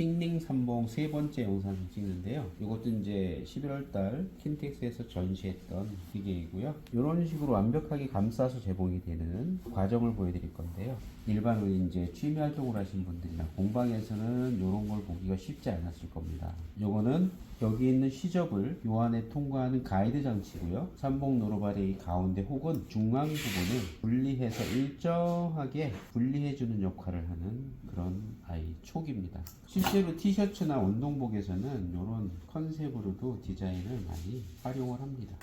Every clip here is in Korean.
싱링 삼봉 세 번째 영상을 찍는데요. 이것도 이제 11월 달 킨텍스에서 전시했던 기계이고요. 이런 식으로 완벽하게 감싸서 제봉이 되는 과정을 보여드릴 건데요. 일반으로 이제 취미 활동을 하신 분들이나 공방에서는 이런 걸 보기가 쉽지 않았을 겁니다. 요거는 여기 있는 시접을 요 안에 통과하는 가이드 장치고요. 삼봉 노로바리 가운데 혹은 중앙 부분을 분리해서 일정하게 분리해주는 역할을 하는 그런 아이 촉입니다. 실제로 티셔츠나 운동복에서는 이런 컨셉으로도 디자인을 많이 활용을 합니다.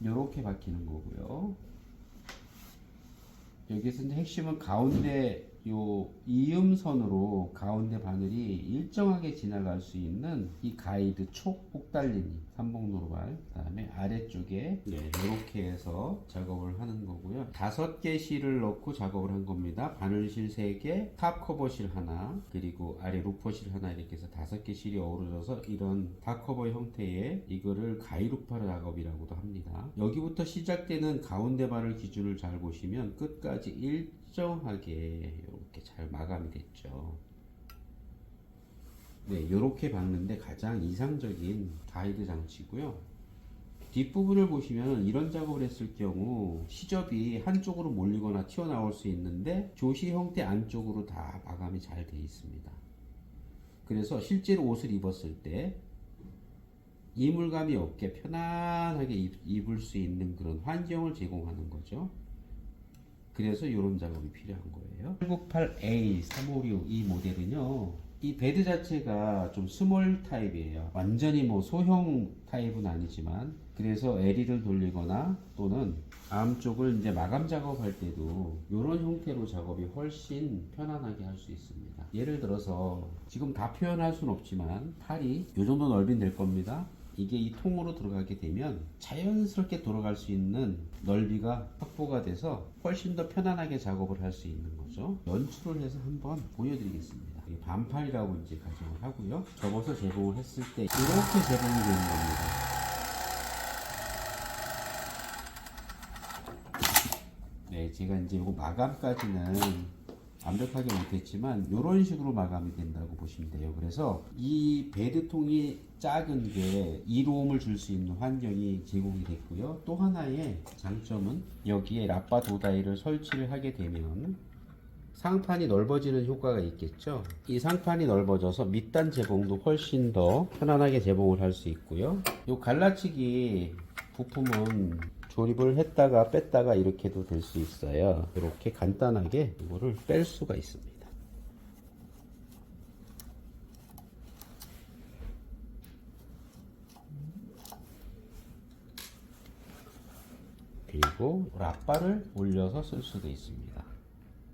이렇게 박히는 거고요. 여기서 이제 핵심은 가운데 요 이음선으로 가운데 바늘이 일정하게 지나갈 수 있는 이 가이드 촉 꼭달리니 삼봉노루발 그다음에 아래쪽에 네, 이렇게 해서 작업을 하는 거고요. 다섯 개 실을 넣고 작업을 한 겁니다. 바늘실 세 개, 탑 커버실 하나, 그리고 아래 루퍼실 하나 이렇게 해서 다섯 개 실이 어우러져서 이런 탑 커버 형태의 이거를 가이루파 작업이라고도 합니다. 여기부터 시작되는 가운데 바늘 기준을 잘 보시면 끝까지 일정하게 이렇게 잘 마감이 됐죠. 네, 이렇게 박는데 가장 이상적인 가이드 장치고요. 뒷부분을 보시면 이런 작업을 했을 경우 시접이 한쪽으로 몰리거나 튀어나올 수 있는데 조시 형태 안쪽으로 다 마감이 잘돼 있습니다. 그래서 실제로 옷을 입었을 때 이물감이 없게 편안하게 입, 입을 수 있는 그런 환경을 제공하는 거죠. 그래서 이런 작업이 필요한 거예요. 898A 356 이 모델은요. 이 베드 자체가 좀 스몰 타입이에요. 완전히 뭐 소형 타입은 아니지만 그래서 LE를 돌리거나 또는 암 쪽을 이제 마감 작업할 때도 이런 형태로 작업이 훨씬 편안하게 할 수 있습니다. 예를 들어서 지금 다 표현할 수는 없지만 팔이 이 정도 넓이는 될 겁니다. 이게 이 통으로 들어가게 되면 자연스럽게 돌아갈 수 있는 넓이가 확보가 돼서 훨씬 더 편안하게 작업을 할 수 있는 거죠. 연출을 해서 한번 보여드리겠습니다. 이 반팔이라고 이제 가정을 하고요. 접어서 제봉을 했을 때 이렇게 제봉이 되는 겁니다. 네, 제가 이제 이거 마감까지는 완벽하게 못했지만 이런 식으로 마감이 된다고 보시면 돼요. 그래서 이 베드통이 작은 게 이로움을 줄 수 있는 환경이 제공이 됐고요. 또 하나의 장점은 여기에 라빠 도다이를 설치를 하게 되면 상판이 넓어지는 효과가 있겠죠. 이 상판이 넓어져서 밑단 제봉도 훨씬 더 편안하게 제봉을 할 수 있고요. 이 갈라치기 부품은 조립을 했다가 뺐다가 이렇게도 될 수 있어요. 이렇게 간단하게 이거를 뺄 수가 있습니다. 그리고 랍바를 올려서 쓸 수도 있습니다.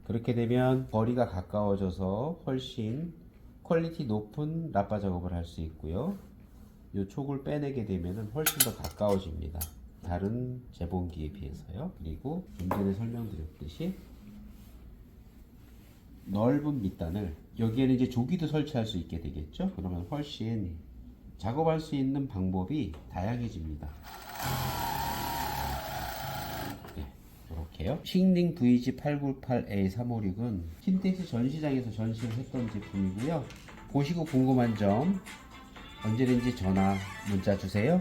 그렇게 되면 거리가 가까워져서 훨씬 퀄리티 높은 랍바 작업을 할 수 있고요. 이 촉을 빼내게 되면 훨씬 더 가까워집니다. 다른 재봉기에 비해서요. 그리고 좀 전에 설명드렸듯이 넓은 밑단을 여기에는 이제 조기도 설치할 수 있게 되겠죠. 그러면 훨씬 작업할 수 있는 방법이 다양해집니다. 네, 이렇게요. 싱링 VG 898A 356은 킨텍스 전시장에서 전시를 했던 제품이고요. 보시고 궁금한 점 언제든지 전화 문자 주세요.